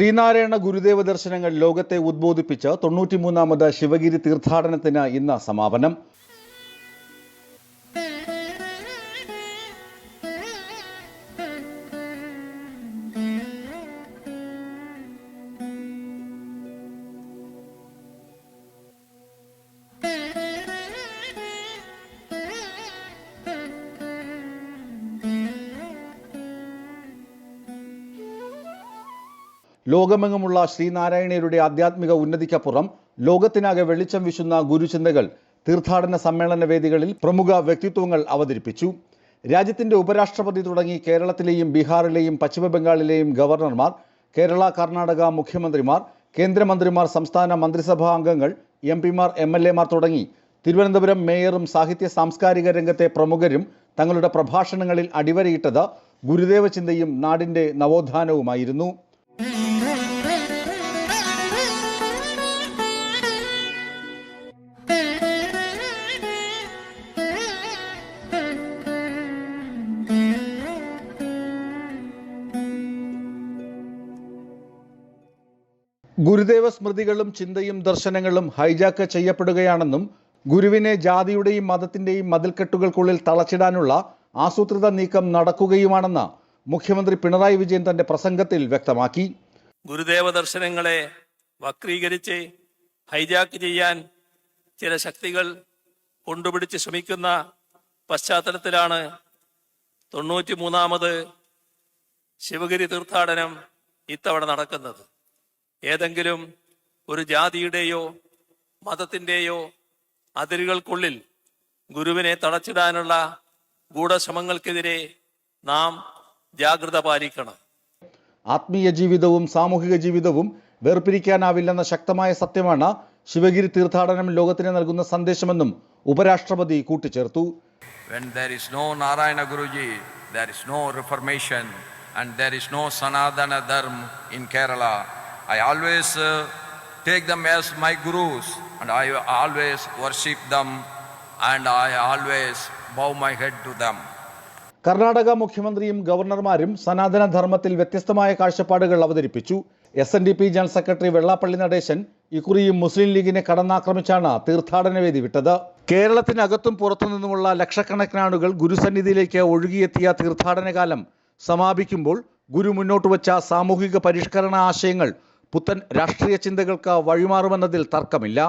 ശ്രീനാരായണ ഗുരുദേവ ദർശനങ്ങൾ ലോകത്തെ ഉദ്ബോധിപ്പിച്ച് തൊണ്ണൂറ്റിമൂന്നാമത് ശിവഗിരി തീർത്ഥാടനത്തിന് ഇന്ന് സമാപനം. ലോകമെങ്ങുമുള്ള ശ്രീനാരായണീയരുടെ ആധ്യാത്മിക ഉന്നതിക്കപ്പുറം ലോകത്തിനാകെ വെളിച്ചം വീശുന്ന ഗുരുചിന്തകൾ തീർത്ഥാടന സമ്മേളന വേദികളിൽ പ്രമുഖ വ്യക്തിത്വങ്ങൾ അവതരിപ്പിച്ചു. രാജ്യത്തിന്റെ ഉപരാഷ്ട്രപതി തുടങ്ങി കേരളത്തിലെയും ബീഹാറിലെയും പശ്ചിമബംഗാളിലെയും ഗവർണർമാർ കേരള കർണാടക മുഖ്യമന്ത്രിമാർ കേന്ദ്രമന്ത്രിമാർ സംസ്ഥാന മന്ത്രിസഭാ അംഗങ്ങൾ എം പിമാർ എം എൽ എമാർ തുടങ്ങി. തിരുവനന്തപുരം മേയറും സാഹിത്യ സാംസ്കാരിക രംഗത്തെ പ്രമുഖരും തങ്ങളുടെ പ്രഭാഷണങ്ങളിൽ അടിവരയിട്ടത് ഗുരുദേവ ചിന്തയും നാടിന്റെ നവോത്ഥാനവുമായിരുന്നു. ഗുരുദേവ സ്മൃതികളും ചിന്തയും ദർശനങ്ങളും ഹൈജാക്ക് ചെയ്യപ്പെടുകയാണെന്നും ഗുരുവിനെ ജാതിയുടെയും മതത്തിന്റെയും മതിൽക്കെട്ടുകൾക്കുള്ളിൽ തളച്ചിടാനുള്ള ആസൂത്രിത നീക്കം നടക്കുകയുമാണെന്ന് മുഖ്യമന്ത്രി പിണറായി വിജയൻ തന്റെ പ്രസംഗത്തിൽ വ്യക്തമാക്കി. ഗുരുദേവ ദർശനങ്ങളെ വക്രീകരിച്ച് ഹൈജാക്ക് ചെയ്യാൻ ചില ശക്തികൾ കൊണ്ടുപിടിച്ച് ശ്രമിക്കുന്ന പശ്ചാത്തലത്തിലാണ് തൊണ്ണൂറ്റി മൂന്നാമത് ശിവഗിരി തീർത്ഥാടനം ഇത്തവണ നടക്കുന്നത്. ഏതെങ്കിലും ഒരു ജാതിയുടെയോ മതത്തിന്റെയോ അതിരുകൾക്കുള്ളിൽ ഗുരുവിനെ തടച്ചിടാനുള്ള ഗൂഢശ്രമങ്ങൾക്കെതിരെ നാം ജാഗ്രത പാലിക്കണം ആത്മീയ ജീവിതവും സാമൂഹിക ജീവിതവും വേർപിരിക്കാനാവില്ലെന്ന ശക്തമായ സത്യമാണ് ശിവഗിരി തീർത്ഥാടനം ലോകത്തിന് നൽകുന്ന സന്ദേശമെന്നും ഉപരാഷ്ട്രപതി കൂട്ടിച്ചേർത്തു When there is no Narayana Guruji, there is no reformation and there is no Dharma in Kerala. I always uh, take them as my gurus and I always worship them and I always bow my head to them. Karnataka മുഖ്യമന്ത്രിയും ഗവർണർമാരും സനാതന ധർമ്മത്തിൽ വ്യത്യസ്തമായ കാഴ്ചപ്പാടുകൾ അവതരിപ്പിച്ചു S N D P general secretary Vellappally Natesan ഇക്കുറിയും മുസ്ലിം ലീഗിനെ കടന്നാക്രമിച്ചാണ് തീർത്ഥാടന വേദി വിട്ടത് കേരളത്തിനകത്തും പുറത്തുനിന്നുമുള്ള ലക്ഷക്കണക്കിന് ആളുകൾ ഗുരുസന്നിധിയിലേക്ക് ഒഴുകിയെത്തിയ തീർത്ഥാടനകാലം സമാപിക്കുമ്പോൾ ഗുരു മുന്നോട്ട് വച്ച സാമൂഹിക പരിഷ്കരണ ആശയങ്ങൾ പുത്തൻ രാഷ്ട്രീയ ചിന്തകൾക്ക് വഴിമാറുമെന്നതിൽ തർക്കമില്ല.